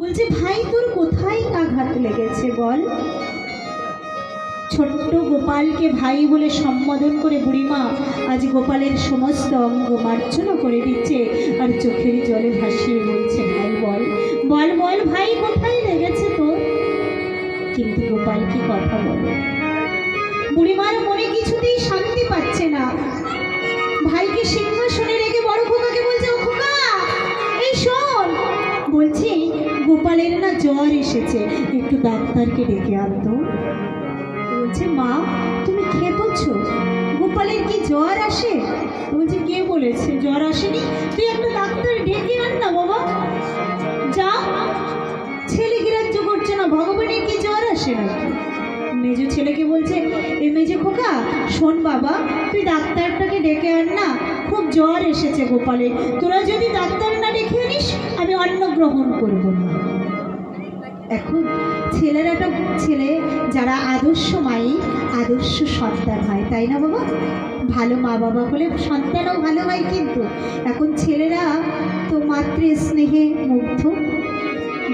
বলছে, ভাই, তোর কোথায় আঘাত লেগেছে বল? ছোট্ট গোপালকে ভাই বলে সম্বোধন করে, বুড়িমা, আজ গোপালের সমস্ত অঙ্গ মার্জনা করে দিচ্ছে আর চোখের জলে ভাসিয়ে বলছে, ভাই, বল। বল বল, ভাই, কোথায় লেগেছে তোর? কিন্তু গোপাল কি কথা বলে? বুড়িমার মনে কিছুতেই শান্তি পাচ্ছে না। ভাইকে সিংহাসনে জ্বর এসেছে। একটু ডাক্তারকে ডেকে আনতো। বলছে, মা, তুমি খেপছো গোপালের কি জ্বর আসে? বলছে, কে বলেছে? জ্বর আসেনি? তুই একটা ডাক্তার ডেকে আন না, বাবা। যা। ছেলে গ্রাহ্য করছে না, ভগবানের কি জ্বর আসে নাকি? মেজো ছেলেকে বলছে, এ মেজো খোকা, শোন বাবা, তুই ডাক্তারটাকে ডেকে আন না। খুব জ্বর এসেছে গোপালের। তোরা যদি ডাক্তার না ডেকে আনিস, আমি অন্ন গ্রহণ করব না। এখন ছেলের একটা ছেলে যারা আদর্শ মাই আদর্শ সন্তান হয়, তাই না বাবা? ভালো মা বাবা হলে সন্তানও ভালো হয় কিন্তু। এখন ছেলেরা তো মাতৃ স্নেহে মুগ্ধ।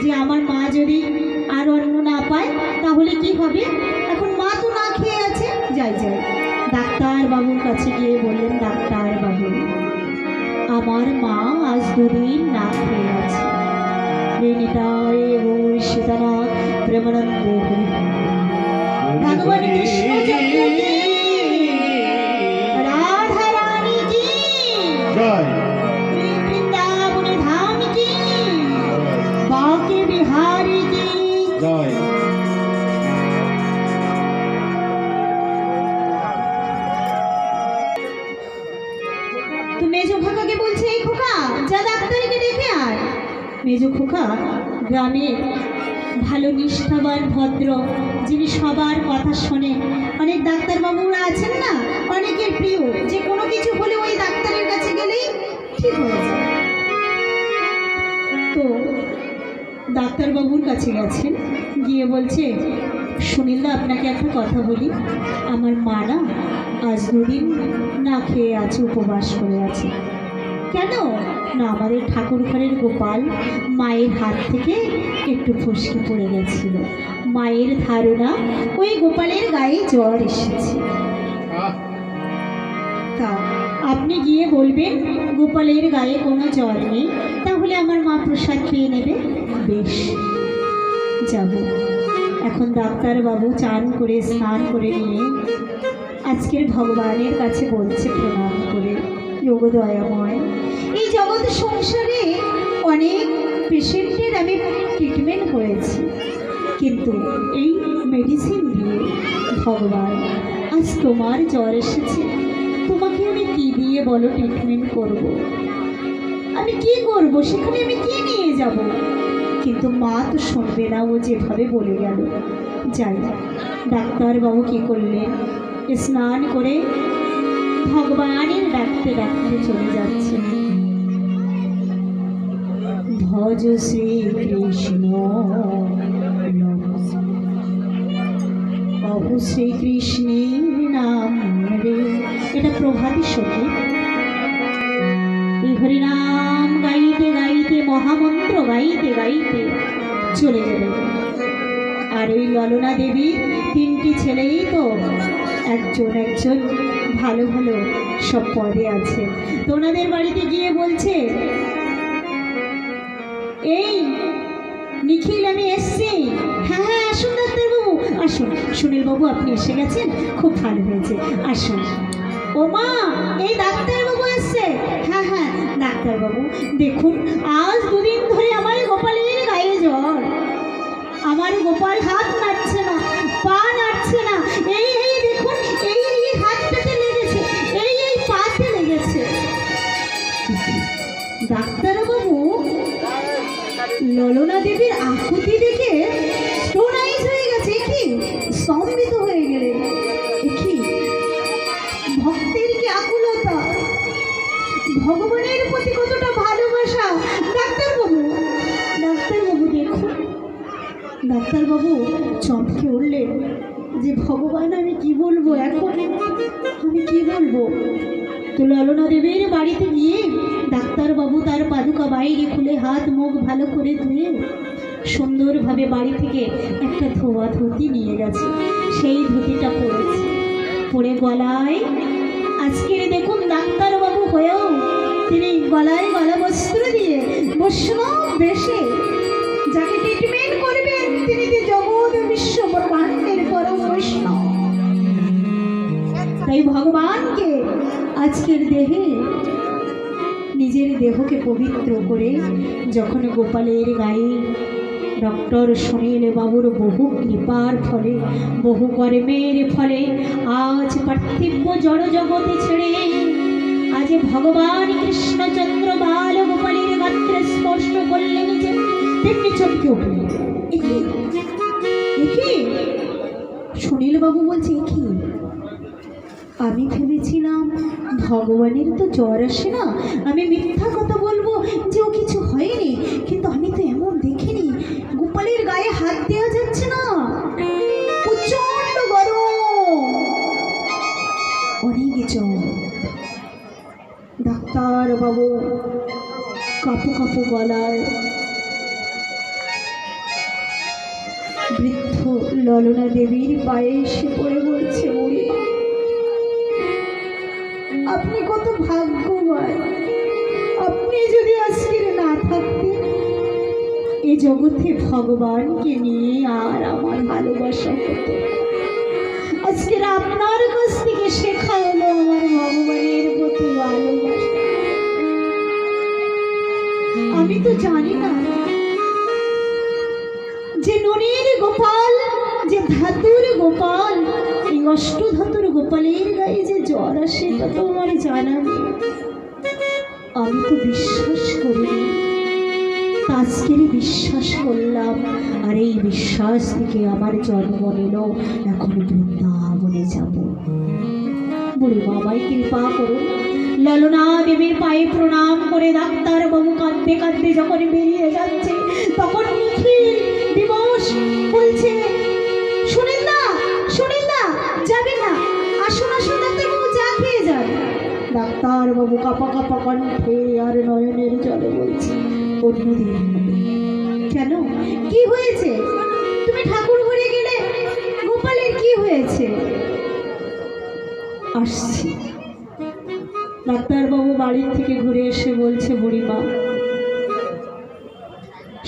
যে আমার মা যদি আর অন্ন না পায়, তাহলে কি হবে? এখন মা তো না খেয়ে আছে। যাই যাই। ডাক্তার বাবুর কাছে গিয়ে বললেন, ডাক্তার বাবু, আমার মা আজ দুদিন না খেয়ে আছে। নিতায় গৌর সীতানাথ প্রেমানন্দ হরি ভগবান কৃষ্ণ চন্দ্র কি রাধা রানী কি জয় বৃন্দাবন ধাম কি মেজো খোকা গ্রামে ভালো নিষ্ঠাবান ভদ্র, যিনি সবার কথা শোনে। অনেক ডাক্তারবাবুরা আছেন না? অনেকের প্রিয়। যে কোনো কিছু হলে ওই ডাক্তারের কাছে গেলেই ঠিক হয়ে যায়। তো ডাক্তারবাবুর কাছে গেছেন, গিয়ে বলছে সুনীলদা আপনাকে একটা কথা বলি। আমার মা না আজ দুদিন না খেয়ে আছে উপবাস করে আছে। কেন? না আমাদের ঠাকুর ঘরের গোপাল মায়ের হাত থেকে একটু ফসকে পড়ে গেছিল। মায়ের ধারণা ওই গোপালের গায়ে জ্বর এসেছে। তা আপনি গিয়ে বলবেন গোপালের গায়ে কোনো জ্বর নেই তাহলে আমার মা প্রসাদ খেয়ে নেবে? বেশ যাব। এখন ডাক্তারবাবু চান করে স্নান করে নিয়ে আজকের ভগবানের কাছে বলছে প্রণাম করে যোগদয়াময় এই সংসারে অনেক পেশেন্টের আমি ট্রিটমেন্ট করেছি। কিন্তু এই মেডিসিন দিয়ে ভগবান, আজ তোমার জ্বর এসেছে। তোমাকে আমি কি দিয়ে বলো ট্রিটমেন্ট করব। আমি কি করব? সেখানে আমি কি নিয়ে যাব? কিন্তু মা তো শুনবে না, ও যেভাবে বলে গেল। যাই ডাক্তারবাবু কি করলেন? স্নান করে ভগবানের ডাকতে ডাকতে চলে যাচ্ছে ভজ শ্রীকৃষ্ণ। অহু শ্রীকৃষ্ণের নাম রে। এটা প্রভাতী সখী এই হরিনাম গাইতে গাইতে, মহামন্ত্র গাইতে গাইতে চলে যাবে। আর ওই ললনা দেবী তিনটি ছেলেই তো একজন একজন ভালো ভালো সব পদে আছে। তো ওনাদের বাড়িতে গিয়ে বলছে এই, নিখিল, আমি এসছি। হ্যাঁ হ্যাঁ আসুন, ডাক্তারবাবু। আসুন। সুনীলবাবু, আপনি এসে গেছেন? খুব ভালো হয়েছে। আসুন। ও মা, এই ডাক্তারবাবু এসছে। হ্যাঁ হ্যাঁ ডাক্তারবাবু, দেখুন, আজ দুদিন ধরে আমার গোপালের গায়ে জ্বর। আমার গোপাল হাত নাড়ছে না, পা নাড়ছে না। এই ললনা দেবীর আকুতি দেখে স্টোন হয়ে গেছে কি স্তম্ভিত হয়ে গেলেন এ কি ভক্তের কি আকুলতা? ভগবানের প্রতি কতটা ভালোবাসা? ডাক্তারবাবু ডাক্তারবাবু দেখুন। ডাক্তারবাবু চমকে উঠলেন যে, ভগবান, আমি কি বলব এখন? আমি কি বলব? তো ললনা দেবীর বাড়িতে গিয়ে ডাক্তারবাবু তার পাদুকা বাইরে খুলে হাত মুখ ভালো করে ধুয়ে সুন্দরভাবে বাড়ি থেকে একটা ধোয়া ধুতি নিয়ে গেছে। সেই ধুতিটা পরেছে। পরে গলায়, আজকের দেখুন ডাক্তারবাবু হয়েও তিনি গলায় গলা বস্ত্র দিয়ে বৈষ্ণব বেশে যাকে ট্রিটমেন্ট করবেন, তিনি যে জগৎ বিশ্ব ব্রহ্মাণ্ডের পরম বৈষ্ণব। তাই ভগবানকে আজকের দেহে দেহকে পবিত্র করে যখন গোপালের গায়ে ডক্টর সুনীল বাবুর বহু কৃপার ফলে, বহু কর্মের ফলে আজ পার্থিব জড় জগতে ছেড়ে আজ ভগবান কৃষ্ণচন্দ্র বাল গোপালের গাত্রে স্পর্শ করলেন যে তেমনি চমকে উঠলেন। একি একি? সুনীল বাবু বলছে কি আমি ভেবেছিলাম ভগবানের তো জ্বর আসে না, আমি কাপু গলায় বৃদ্ধ ললনা দেবীর পায়ে এসে পড়ে বলছে ওরে আপনি কত ভাগ্যবান। আপনি যদি আজকের না থাকতেন, এ জগতে ভগবানকে নিয়ে আর আমার ভালোবাসা হতো। আজকের আপনার কাছ থেকে শেখা হলো অষ্টধাতুর গোপালের গায়ে যে জ্বর আসে তা তো আমার জানা আমি তো বিশ্বাস করিনি তা আজকের বিশ্বাস করলাম। আর এই বিশ্বাস থেকে আমার জন্ম নিল। এখন বৃন্দাবনে যাব। বুড়ি বাবাই কৃপা করুন। ললনা দেবীর পায়ে প্রণাম করে ডাক্তার বাবু কাঁদতে কাঁদতে যখন বেরিয়ে যাচ্ছে, তখন নিখিল দিবস বলছে ডাক্তারবাবু কাপা কাপা কণ্ঠে আর নয়নের জলে বলছে অন্যদিন। কেন? কি হয়েছে? তুমি ঠাকুর ঘরে গেলে গোপালের কি হয়েছে? আসছি। ডাক্তারবাবু বাড়ির থেকে ঘুরে এসে বলছে, বুড়িমা,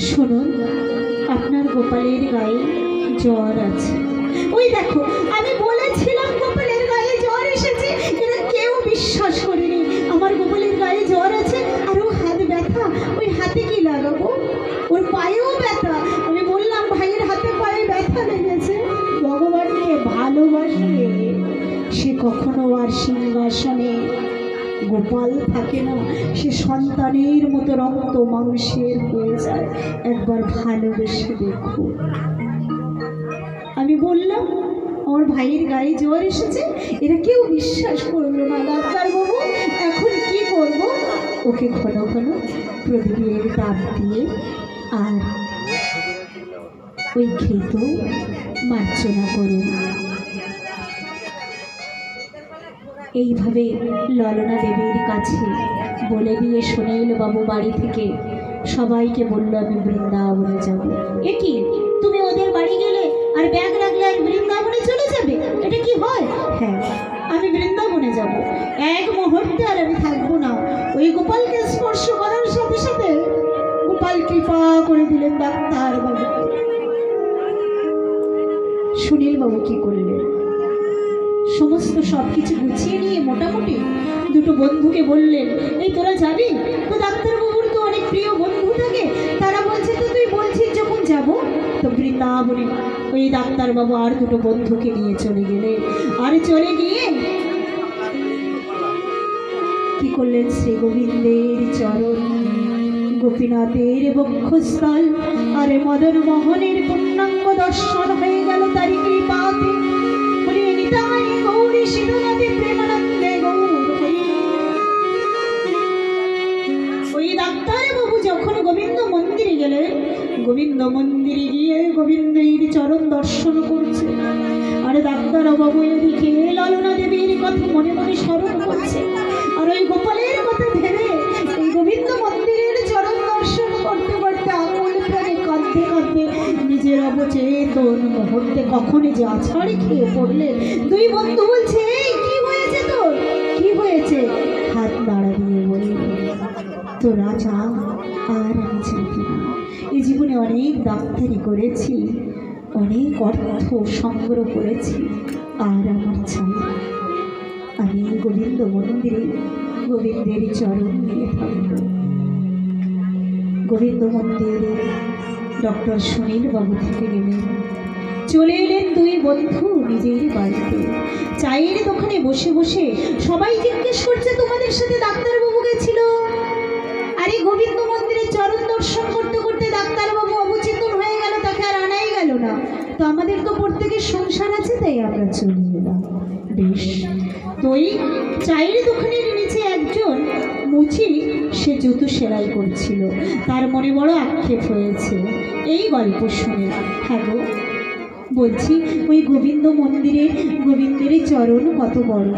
শুনুন, আপনার গোপালের গায়ে জ্বর আছে। ওই দেখো, আমি গোপাল থাকে না, সে সন্তানের মতো রক্ত মাংসের হয়ে যায়। একবার ভালোবেসে দেখো। আমি বললাম, আমার ভাইয়ের গায়ে জ্বর এসেছে? এরা কেউ বিশ্বাস করল না। ডাক্তারবাবু এখন কি করব? ওকে ঘন ঘন প্রদীপের তাপ দিয়ে আর ওই ক্ষেত মার্জনা করুন এইভাবে ললনা দেবীর কাছে বলে দিয়ে সুনীল বাবু বাড়ি থেকে। সবাইকে বলল, আমি বৃন্দাবনে যাব। এ কি? তুমি ওদের বাড়ি গেলে আর ব্যাগ রাখলে আর বৃন্দাবনে চলে যাবে? এটা কি হয়? হ্যাঁ আমি বৃন্দাবনে যাব। এক মুহূর্তে আর আমি থাকব না। ওই গোপালকে স্পর্শ করার সাথে সাথে গোপাল কৃপা করে দিলেন ডাক্তার বাবু। সুনীল বাবু কি করলেন? সমস্ত সব কিছু গুছিয়ে নিয়ে মোটামুটি দুটো বন্ধুকে বললেন, এই তোরা যাবি? তো ডাক্তারবাবুর তো অনেক প্রিয় বন্ধু থাকে, তারা বলছে, তো তুই বলছিস যখন যাব? তো বৃন্দাবনে। ওই ডাক্তারবাবু আর দুটো বন্ধুকে নিয়ে চলে গেলেন আর চলে গিয়ে? কি করলেন শ্রী গোবিন্দের চরণ? গোপীনাথের বক্ষস্থল, আরে মদন মোহনের পূর্ণাঙ্গ দর্শন হয়ে গেল তারই কৃপাতে গোবিন্দ মন্দিরে গিয়ে গোবিন্দের চরণ দর্শন করছে। আরে ডাক্তার বাবু এদিকে ললনা দেবীর কথা মনে মনে স্মরণ করছে। আর ওই গোপালের কখনই যে আছাড়ে খেয়ে পড়লে দুই বন্ধু বলছে, এই, কি হয়েছে তোর? কি হয়েছে? হাত নাড়া দিয়ে বলল তোরা যা আর আমি এই জীবনে অনেক ডাক্তারি করেছি, অনেক অর্থ সংগ্রহ করেছি, আর আমার চাই আমি গোবিন্দ মন্দিরে গোবিন্দের চরণ নিয়ে গোবিন্দ মন্দিরে ডক্টর সুনীল বাবু থেকে গেলেন। চলে এলেন দুই বন্ধু নিজের বাড়িতে। চায়ের দোকানে বসে বসে সবাই জিজ্ঞেস করছে, তোমাদের সাথে ডাক্তারবাবু গেছিল? আরে গোবিন্দ মন্দিরে চরণ দর্শন করতে করতে ডাক্তারবাবু অবচেতন হয়ে গেল, তাকে আর আনাই গেল না। তো আমাদের তো প্রত্যেকের সংসার আছে, তাই আমরা চলে এলাম। বেশ। তো ওই চায়ের দোকানের নিচে একজন মুচি, সে জুতো সেলাই করছিল। তার মনে বড় আক্ষেপ হয়েছে। এই গল্প শুনে। হ্যাঁ গো। বলছি ওই গোবিন্দ মন্দিরে গোবিন্দের চরণ কত বড়?